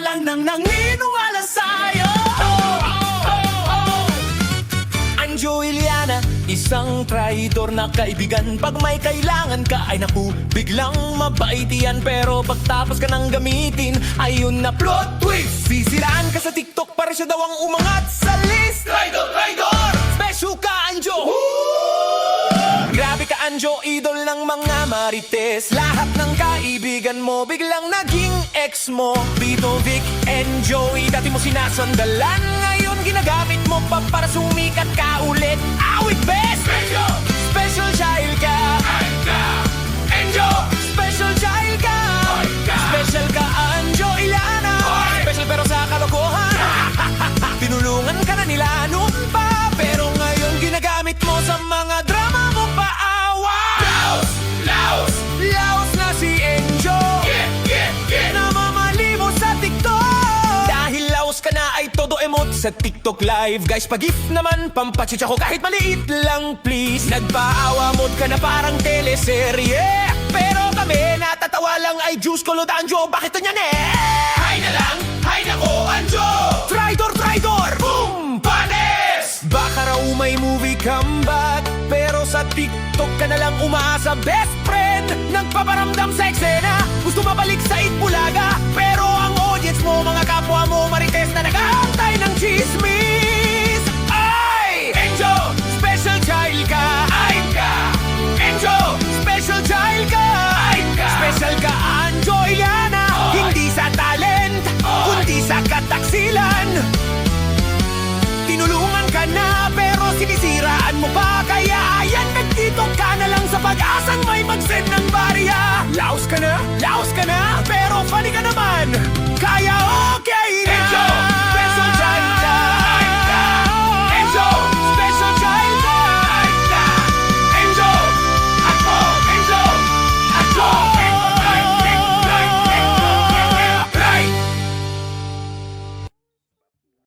lang nang naniniwala sa'yo oh, oh, oh, oh. Ang Juliana, isang traitor na kaibigan Pag may kailangan ka ay naku, biglang mabait yan Pero pagtapos ka nang gamitin, ayun na plot twist Sisiraan ka sa TikTok para siya daw ang umangat sa list Traitor, traitor! Grabe ka Anjo, idol ng mga marites. Lahat ng kaibigan mo biglang naging ex mo. Vito, Vic, and Joey Dati mo sinasandalan. Ngayon ginagamit mo pa para sumikat ka ay todo emot sa TikTok live Guys, pag-if naman pampachich ako kahit maliit lang please Nagpaawa mood ka na parang teleserye Pero kami natatawa lang ay Juice Color Anjo Bakit ganyan eh? Hay na lang! Hay nako, Anjo! Traitor, traitor! Boom! Panes! Baka raw may movie comeback Pero sa TikTok ka na lang umaasa Best friend! Nagpaparamdam sa eksena Gusto mabalik sa Itbulaga daksilan Tinulungan ka na pero sinisiraan mo pa. Kaya ayan, nagtito ka na lang sa pag-asang may mag-send ng barya. Laos ka na, laos